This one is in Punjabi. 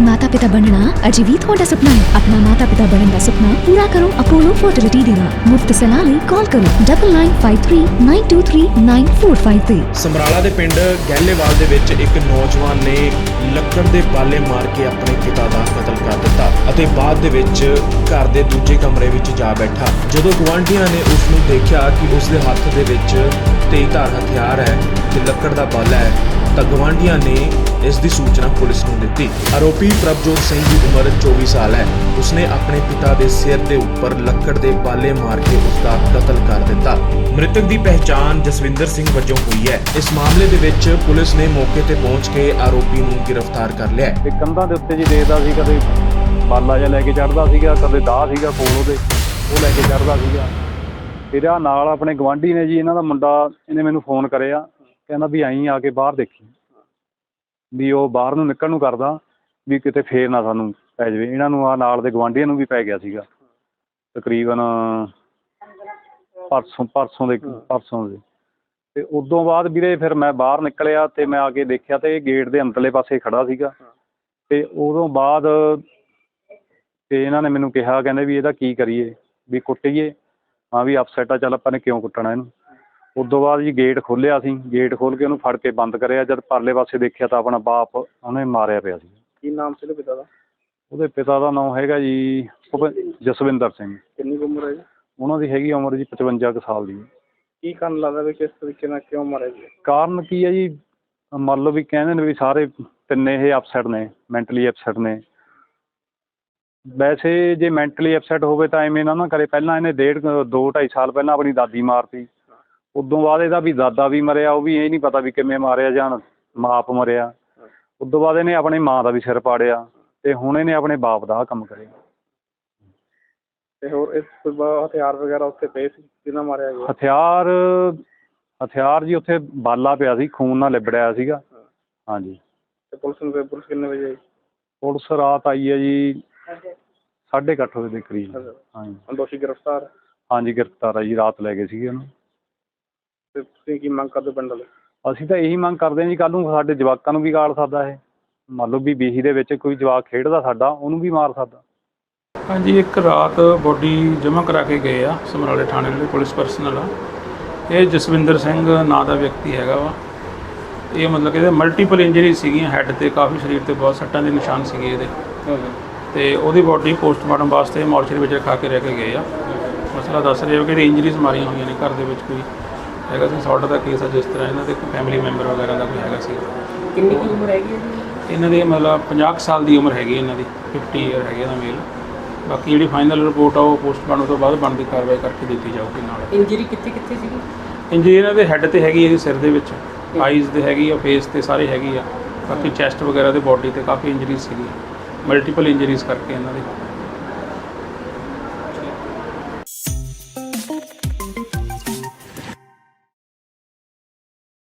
ਮਾਤਾ ਪਿਤਾ ਬਣਨਾ ਅਜੇ ਵੀ ਤੁਹਾਡਾ ਸੁਪਨਾ ਹੈ ਆਪਣਾ ਮਾਤਾ ਪਿਤਾ ਬਣਨ ਦਾ ਸੁਪਨਾ ਪੂਰਾ ਕਰੋ ਅਪੋਲੋ ਫਰਟੀਲਿਟੀ ਦੇ ਨਾਲ ਮੁਫਤ ਲਈ ਕਾਲ ਕਰੋ 9953923945 ਸਮਰਾਲਾ ਦੇ ਪਿੰਡ ਗਹਿਲੇਵਾਲ ਦੇ ਵਿੱਚ ਇੱਕ ਨੌਜਵਾਨ ਨੇ ਲੱਕੜ ਦੇ ਬਾਲੇ ਮਾਰ ਕੇ ਆਪਣੇ ਪਿਤਾ ਦਾ ਕਤਲ ਕਰ ਦਿੱਤਾ ਅਤੇ ਬਾਅਦ ਦੇ ਵਿੱਚ ਘਰ ਦੇ ਦੂਜੇ ਕਮਰੇ ਵਿੱਚ ਜਾ ਬੈਠਾ। ਜਦੋਂ ਗੁਆਂਢੀਆਂ ਨੇ ਉਸ ਨੂੰ ਦੇਖਿਆ ਕਿ ਉਸ ਦੇ ਹੱਥ ਦੇ ਵਿੱਚ ਤੇਜ਼ਧਾਰ ਹਥਿਆਰ ਹੈ ਤੇ ਲੱਕੜ ਦਾ ਬਾਲਾ ਹੈ ਤਾਂ ਗੁਆਂਢੀਆਂ ਨੇ ਇਸ ਦੀ ਸੂਚਨਾ ਪੁਲਿਸ ਨੂੰ ਦਿੱਤੀ। ਆਰੋਪੀ ਪ੍ਰਭਜੋਤ ਸਿੰਘ ਦੀ ਉਮਰ 24 ਸਾਲ ਹੈ। ਉਸਨੇ ਆਪਣੇ ਪਿਤਾ ਦੇ ਸਿਰ ਦੇ ਉੱਪਰ ਲੱਕੜ ਦੇ ਬਾਲੇ ਮਾਰ ਕੇ ਉਸ ਦਾ ਕਤਲ ਕਰ ਦਿੱਤਾ। ਮ੍ਰਿਤਕ ਦੀ ਪਹਿਚਾਣ ਜਸਵਿੰਦਰ ਸਿੰਘ ਵਜੋਂ ਹੋਈ ਹੈ। ਇਸ ਮਾਮਲੇ ਦੇ ਵਿੱਚ ਪੁਲਿਸ ਨੇ ਮੌਕੇ ਤੇ ਪਹੁੰਚ ਕੇ ਆਰੋਪੀ ਨੂੰ ਗ੍ਰਿਫਤਾਰ ਕਰ ਲਿਆ ਹੈ। ਤੇ ਕੰਧਾਂ ਦੇ ਉੱਤੇ ਜੀ ਦੇਖਦਾ ਸੀ ਕਦੇ ਬਾਲਾ ਜਿਹਾ ਲੈ ਕੇ ਚੜਦਾ ਸੀਗਾ, ਕਦੇ ਦਾਹ ਸੀਗਾ ਕੋਲ ਉਹਦੇ, ਉਹ ਲੈ ਕੇ ਚੜਦਾ ਸੀਗਾ। ਫਿਰ ਆ ਨਾਲ ਆਪਣੇ ਗਵਾਂਢੀ ਨੇ ਜੀ, ਇਹਨਾਂ ਦਾ ਮੁੰਡਾ, ਇਹਨੇ ਮੈਨੂੰ ਫੋਨ ਕਰਿਆ। ਕਹਿੰਦਾ ਵੀ ਆਈ ਆ ਕੇ ਬਾਹਰ ਦੇਖੀ। ਵੀ ਉਹ ਬਾਹਰ ਨੂੰ ਨਿਕਲਣ ਨੂੰ ਕਰਦਾ ਵੀ ਕਿਤੇ ਫੇਰ ਨਾ ਸਾਨੂੰ ਪੈ ਜਾਵੇ। ਇਹਨਾਂ ਨੂੰ ਆ ਨਾਲ ਦੇ ਗਵਾਂਢੀਆਂ ਨੂੰ ਵੀ ਪੈ ਗਿਆ ਸੀਗਾ। ਤਕਰੀਬਨ ਪਰਸੋਂ ਪਰਸੋਂ ਦੇ ਪਰਸੋਂ ਦੇ। ਤੇ ਉਦੋਂ ਬਾਅਦ ਵੀਰੇ ਫਿਰ ਮੈਂ ਬਾਹਰ ਨਿਕਲਿਆ ਤੇ ਮੈਂ ਆ ਕੇ ਦੇਖਿਆ ਤੇ ਇਹ ਗੇਟ ਦੇ ਅੰਦਰਲੇ ਪਾਸੇ ਖੜਾ ਸੀਗਾ। ਤੇ ਉਦੋਂ ਬਾਅਦ ਤੇ ਇਹਨਾਂ ਨੇ ਮੈਨੂੰ ਕਿਹਾ ਕਹਿੰਦੇ ਵੀ ਇਹਦਾ ਕੀ ਕਰੀਏ? ਵੀ ਕੁੱਟੀਏ। ਹਾਂ ਵੀ ਅਪਸੈਟ ਆ ਚੱਲ ਆਪਾਂ ਨੇ ਕਿਉਂ ਕੁੱਟਣਾ ਇਹਨੂੰ? ਉਦੋਂ ਬਾਅਦ ਜੀ ਗੇਟ ਖੋਲ੍ਹਿਆ ਸੀ ਗੇਟ ਖੋਲ੍ਹ ਕੇ ਉਹਨੂੰ ਫੜ ਕੇ ਬੰਦ ਕਰਿਆ ਜਦ ਪਰਲੇ ਪਾਸੇ ਦੇਖਿਆ ਤਾਂ ਆਪਣਾ ਬਾਪ ਉਹਨੇ ਮਾਰਿਆ ਪਿਆ ਸੀ। ਕੀ ਨਾਮ ਸੀ ਉਹਦੇ ਪਿਤਾ ਦਾ? ਉਹਦੇ ਪਿਤਾ ਦਾ ਨਾਮ ਹੈਗਾ ਜੀ ਭੁਪਿੰ- ਜਸਵਿੰਦਰ ਸਿੰਘ। ਕਿੰਨੀ ਕੁ ਉਮਰ ਹੈ ਜੀ? ਉਹਨਾਂ ਦੀ ਹੈਗੀ ਉਮਰ ਜੀ 55 ਕੁ ਸਾਲ ਦੀ। ਕੀ ਕਾਰਨ ਲੱਗਦਾ ਵੀ ਕਿਸ ਤਰੀਕੇ ਨਾਲ ਕਿਉਂ ਮਾਰਿਆ ਜੀ? ਕਾਰਨ ਕੀ ਹੈ ਜੀ? ਮੰਨ ਲਓ ਵੀ ਕਹਿੰਦੇ ਨੇ ਵੀ ਸਾਰੇ ਤਿੰਨੇ ਇਹ ਅਪਸੈਟ ਨੇ ਮੈਂਟਲੀ ਅਪਸੈਟ ਨੇ। ਵੈਸੇ ਜੇ ਮੈਂਟਲੀ ਅਪਸੈਟ ਹੋਵੇ ਤਾਂ ਐਵੇਂ ਨਾ ਨਾ ਕਰੇ। ਪਹਿਲਾਂ ਇਹਨੇ ਡੇਢ ਕੁ- ਦੋ ਢਾਈ ਸਾਲ ਪਹਿਲਾਂ ਆਪਣੀ ਦਾਦੀ ਮਾਰਤੀ। ਉਦੋਂ ਬਾਅਦ ਇਹਦਾ ਵੀ ਦਾਦਾ ਵੀ ਮਰਿਆ ਉਹ ਵੀ ਇਹ ਨਹੀਂ ਪਤਾ ਵੀ ਕਿਵੇਂ ਮਾਰਿਆ ਜਾਂ ਮਾਪ ਮਰਿਆ। ਉਦੋਂ ਬਾਅਦ ਇਹਨੇ ਆਪਣੀ ਮਾਂ ਦਾ ਵੀ ਸਿਰ ਪਾੜਿਆ ਤੇ ਹੁਣ ਇਹਨੇ ਆਪਣੇ ਬਾਪ ਦਾ ਆਹ ਕੰਮ ਕਰਿਆ। ਤੇ ਹੋਰ ਇਸ ਤੋਂ ਬਾਅਦ ਹਥਿਆਰ ਵਗੈਰਾ ਉੱਥੇ ਪਏ ਸੀ? ਕਿਹਨਾਂ ਮਾਰਿਆ ਗਿਆ? ਹਥਿਆਰ ਹਥਿਆਰ ਜੀ ਉੱਥੇ ਬਾਲਾ ਪਿਆ ਸੀ ਖੂਨ ਨਾਲ ਲਿਬੜਿਆ ਸੀਗਾ। ਹਾਂਜੀ। ਤੇ ਪੁਲਿਸ ਨੂੰ ਪੁਲਿਸ ਕਿੰਨੇ ਵਜੇ ਆਈ? ਪੁਲਿਸ ਰਾਤ ਆਈ ਹੈ ਜੀ ਸਾਢੇ ਕੁ ਅੱਠ ਵਜੇ ਦੇ ਕਰੀਬ। ਹਾਂਜੀ। ਦੋਸ਼ੀ ਗ੍ਰਿਫਤਾਰ। ਹਾਂਜੀ ਗ੍ਰਿਫਤਾਰ ਆ ਜੀ ਰਾਤ ਲੈ ਗਏ ਸੀਗੇ ਉਹਨੂੰ। ਤੇ ਤੁਸੀਂ ਕੀ ਮੰਗ ਕਰਦੇ ਹੋ ਪਿੰਡ ਵਾਲੇ? ਅਸੀਂ ਤਾਂ ਇਹੀ ਮੰਗ ਕਰਦੇ ਹਾਂ ਜੀ ਕੱਲ ਨੂੰ ਸਾਡੇ ਜਵਾਕਾਂ ਨੂੰ ਵੀ ਗਾਲ ਸਕਦਾ ਇਹ। ਮੰਨ ਲਓ ਵੀ ਬੀਹੀ ਦੇ ਵਿੱਚ ਕੋਈ ਜਵਾਕ ਖੇਡਦਾ ਸਾਡਾ ਉਹਨੂੰ ਵੀ ਮਾਰ ਸਕਦਾ। ਹਾਂਜੀ ਇੱਕ ਰਾਤ ਬੋਡੀ ਜਮ੍ਹਾਂ ਕਰਾ ਕੇ ਗਏ ਆ ਸਮਰਾਲੇ ਥਾਣੇ ਦੇ ਪੁਲਿਸ ਪਰਸਨਲ ਆ। ਇਹ ਜਸਵਿੰਦਰ ਸਿੰਘ ਨਾਂ ਦਾ ਵਿਅਕਤੀ ਹੈਗਾ ਵਾ। ਇਹ ਮਤਲਬ ਕਿ ਇਹਦੇ ਮਲਟੀਪਲ ਇੰਜਰੀ ਸੀਗੀਆਂ ਹੈੱਡ ਤੇ ਕਾਫੀ ਸਰੀਰ ਤੇ ਬਹੁਤ ਸੱਟਾਂ ਦੇ ਨਿਸ਼ਾਨ ਸੀਗੇ ਇਹਦੇ। ਤੇ ਉਹਦੀ ਬੋਡੀ ਪੋਸਟਮਾਰਟਮ ਵਾਸਤੇ ਮੋਰਚਰੀ ਵਿੱਚ ਰਖਾ ਕੇ ਰਹਿ ਕੇ ਗਏ ਆ। ਮਸਲਾ ਦੱਸ ਰਹੇ ਹੋ ਕਿ ਇਹਦੀ ਇੰਜਰੀਜ਼ ਮਾਰੀਆਂ ਹੋਈਆਂ ਨੇ ਘਰ ਦੇ ਵਿੱਚ ਕੋਈ? ਹੈਗਾ ਸੀ ਸੌਟ ਦਾ ਕੇਸ ਆ ਜਿਸ ਤਰ੍ਹਾਂ ਇਹਨਾਂ ਦੇ ਕੋਈ ਫੈਮਿਲੀ ਮੈਂਬਰ ਵਗੈਰਾ ਦਾ ਕੋਈ ਹੈਗਾ ਸੀ। ਕਿੰਨੀ ਕੁ ਉਮਰ ਹੈਗੀ ਹੈ ਜੀ? ਇਹਨਾਂ ਦੀ ਮਤਲਬ 50 ਕੁ ਸਾਲ ਦੀ ਉਮਰ ਹੈਗੀ ਇਹਨਾਂ ਦੀ 50 ਇਅਰ ਹੈਗੇ ਇਹਦਾ ਮੇਲ ਬਾਕੀ ਜਿਹੜੀ ਫਾਈਨਲ ਰਿਪੋਰਟ ਆ ਉਹ ਪੋਸਟਮਾਰਟਮ ਤੋਂ ਬਾਅਦ ਬਣਦੀ ਕਾਰਵਾਈ ਕਰਕੇ ਦਿੱਤੀ ਜਾਊਗੀ ਨਾਲ। ਇੰਜਰੀ ਕਿੱਥੇ ਕਿੱਥੇ ਸੀਗੀ? ਇੰਜਰੀ ਇਹਨਾਂ ਦੇ ਹੈੱਡ ਤੇ ਹੈਗੀ ਹੈ ਜੀ ਸਿਰ ਦੇ ਵਿੱਚ। ਆਈਜ਼ ਤੇ ਹੈਗੀ ਆ ਫੇਸ ਤੇ ਸਾਰੇ ਹੈਗੀ ਆ। ਬਾਕੀ ਚੈਸਟ ਵਗੈਰਾ ਤੇ ਬਾਡੀ ਤੇ ਕਾਫੀ ਇੰਜਰੀਜ਼ ਸੀਗੀ ਮਲਟੀਪਲ ਇੰਜਰੀਜ਼ ਕਰਕੇ ਇਹਨਾਂ ਦੇ।